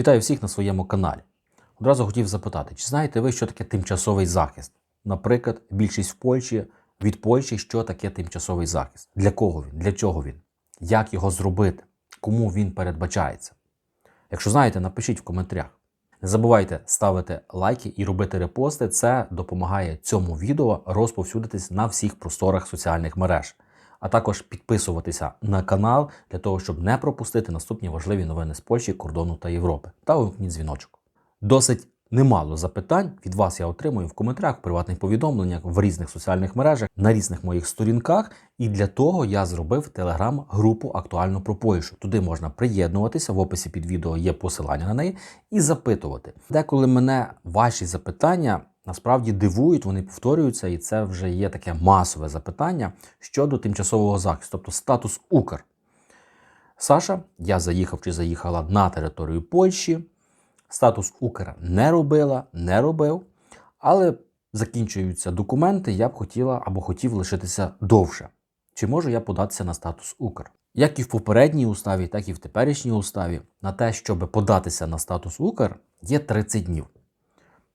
Вітаю всіх на своєму каналі. Одразу хотів запитати, чи знаєте ви, що таке тимчасовий захист? Наприклад, більшість в Польщі від Польщі, що таке тимчасовий захист? Для кого він? Для чого він? Як його зробити? Кому він передбачається? Якщо знаєте, напишіть в коментарях. Не забувайте ставити лайки і робити репости. Це допомагає цьому відео розповсюдитись на всіх просторах соціальних мереж, а також підписуватися на канал для того, щоб не пропустити наступні важливі новини з Польщі, кордону та Європи. Та увімкніть дзвіночок. Досить немало запитань від вас я отримую в коментарях, в приватних повідомленнях, в різних соціальних мережах, на різних моїх сторінках. І для того я зробив телеграм-групу актуально про Польщу. Туди можна приєднуватися. В описі під відео є посилання на неї і запитувати. Деколи мене ваші запитання насправді дивують, вони повторюються, і це вже є таке масове запитання щодо тимчасового захисту, тобто статус Укр. Саша, я заїхав чи заїхала на територію Польщі. Статус Укр не робила, не робив, але закінчуються документи, я б хотіла або хотів лишитися довше. Чи можу я податися на статус Укр? Як і в попередній уставі, так і в теперішній уставі, на те, щоб податися на статус Укр, є 30 днів.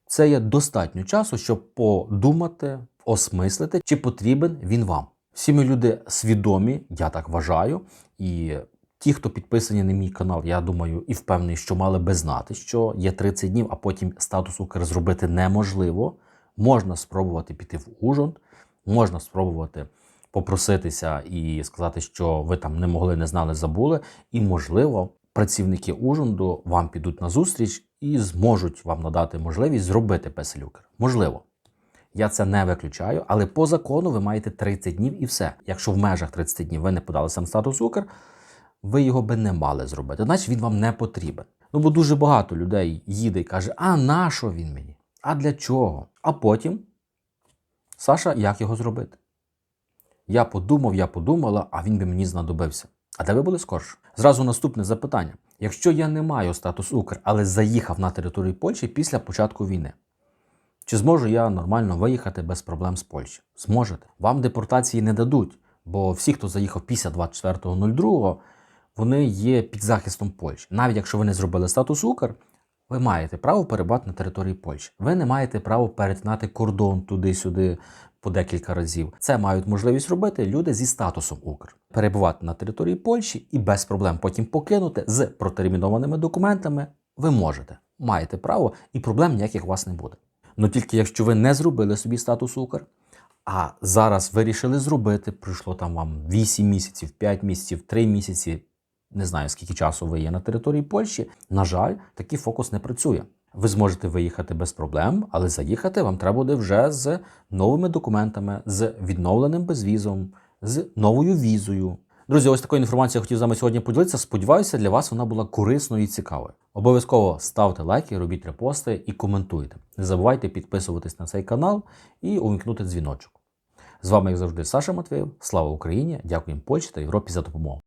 Це є достатньо часу, щоб подумати, осмислити, чи потрібен він вам. Всі ми люди свідомі, я так вважаю, і ті, хто підписані на мій канал, я думаю і впевнений, що мали би знати, що є 30 днів, а потім статус Укр зробити неможливо. Можна спробувати піти в Ужгород, можна спробувати попроситися і сказати, що ви там не могли, не знали, забули. І, можливо, працівники Ужгороду вам підуть на зустріч і зможуть вам надати можливість зробити песелюкер. Можливо. Я це не виключаю, але по закону ви маєте 30 днів і все. Якщо в межах 30 днів ви не подалися на статус Укр, ви його би не мали зробити. Значить він вам не потрібен. Ну бо дуже багато людей їде і каже: а на що він мені? А для чого? А потім, Саша, як його зробити? Я подумав, я подумала, а він би мені знадобився. А де ви були скорше? Зразу наступне запитання: якщо я не маю статус Укр, але заїхав на територію Польщі після початку війни, чи зможу я нормально виїхати без проблем з Польщі? Зможете. Вам депортації не дадуть, бо всі, хто заїхав після 24.02, вони є під захистом Польщі. Навіть якщо ви не зробили статус Укр, ви маєте право перебувати на території Польщі. Ви не маєте права перетинати кордон туди-сюди по декілька разів. Це мають можливість робити люди зі статусом Укр. Перебувати на території Польщі і без проблем потім покинути з протермінованими документами. Ви можете, маєте право, і проблем ніяких у вас не буде. Ну тільки якщо ви не зробили собі статус Укр, а зараз вирішили зробити, пройшло там вам 8 місяців, 5 місяців, 3 місяці, не знаю скільки часу ви є на території Польщі. На жаль, такий фокус не працює. Ви зможете виїхати без проблем, але заїхати вам треба буде вже з новими документами, з відновленим безвізом, з новою візою. Друзі, ось такою інформацією хотів з вами сьогодні поділитися. Сподіваюся, для вас вона була корисною і цікавою. Обов'язково ставте лайки, робіть репости і коментуйте. Не забувайте підписуватись на цей канал і увімкнути дзвіночок. З вами, як завжди, Саша Матвєєв. Слава Україні! Дякуємо Польщі та Європі за допомогу.